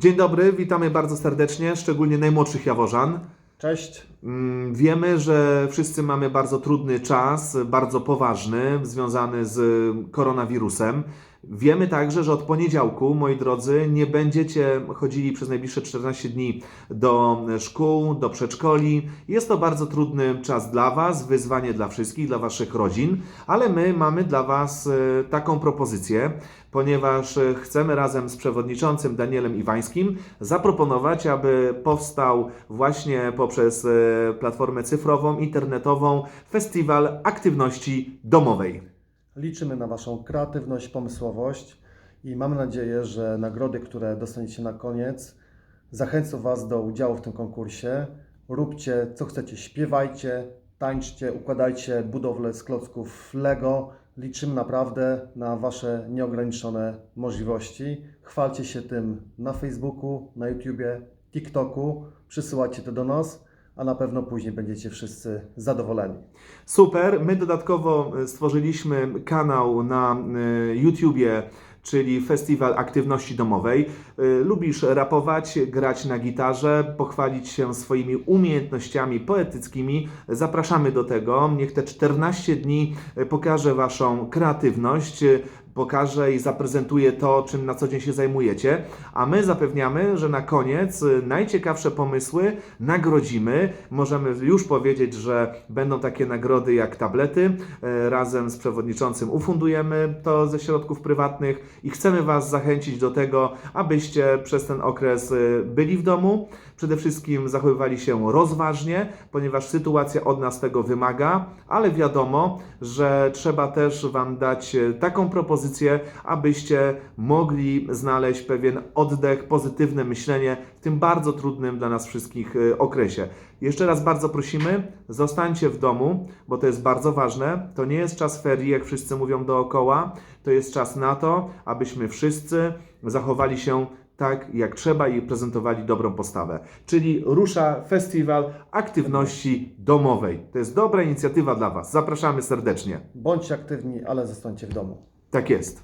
Dzień dobry, witamy bardzo serdecznie, szczególnie najmłodszych Jaworzan. Cześć. Mm, Wiemy, że wszyscy mamy bardzo trudny czas, bardzo poważny, związany z koronawirusem. Wiemy także, że od poniedziałku, moi drodzy, nie będziecie chodzili przez najbliższe 14 dni do szkół, do przedszkoli. Jest to bardzo trudny czas dla Was, wyzwanie dla wszystkich, dla Waszych rodzin, ale my mamy dla Was e, taką propozycję, ponieważ e, chcemy razem z przewodniczącym Danielem Iwańskim zaproponować, aby powstał właśnie poprzez e, platformę cyfrową, internetową festiwal aktywności domowej. Liczymy na Waszą kreatywność, pomysłowość i mamy nadzieję, że nagrody, które dostaniecie na koniec, zachęcą Was do udziału w tym konkursie. Róbcie co chcecie, śpiewajcie, tańczcie, układajcie budowlę z klocków Lego. Liczymy naprawdę na Wasze nieograniczone możliwości. Chwalcie się tym na Facebooku, na YouTubie, TikToku. Przysyłajcie to do nas, a na pewno później będziecie wszyscy zadowoleni. Super. My dodatkowo e, stworzyliśmy kanał na e, YouTubie, czyli Festiwal Aktywności Domowej. E, Lubisz rapować, grać na gitarze, pochwalić się swoimi umiejętnościami poetyckimi. Zapraszamy do tego. Niech te 14 dni pokaże Waszą kreatywność. Pokaże i zaprezentuje to, czym na co dzień się zajmujecie, a my zapewniamy, że na koniec y, najciekawsze pomysły nagrodzimy. Możemy już powiedzieć, że będą takie nagrody jak tablety. E, Razem z przewodniczącym ufundujemy to ze środków prywatnych i chcemy Was zachęcić do tego, abyście przez ten okres y, byli w domu. Przede wszystkim zachowywali się rozważnie, ponieważ sytuacja od nas tego wymaga, ale wiadomo, że trzeba też Wam dać taką propozycję, abyście mogli znaleźć pewien oddech, pozytywne myślenie w tym bardzo trudnym dla nas wszystkich e, okresie. Jeszcze raz bardzo prosimy, zostańcie w domu, bo to jest bardzo ważne. To nie jest czas ferii, jak wszyscy mówią dookoła. To jest czas na to, abyśmy wszyscy zachowali się tak jak trzeba i prezentowali dobrą postawę. Czyli rusza festiwal aktywności domowej. To jest dobra inicjatywa dla Was. Zapraszamy serdecznie. Bądźcie aktywni, ale zostańcie w domu. Tak jest.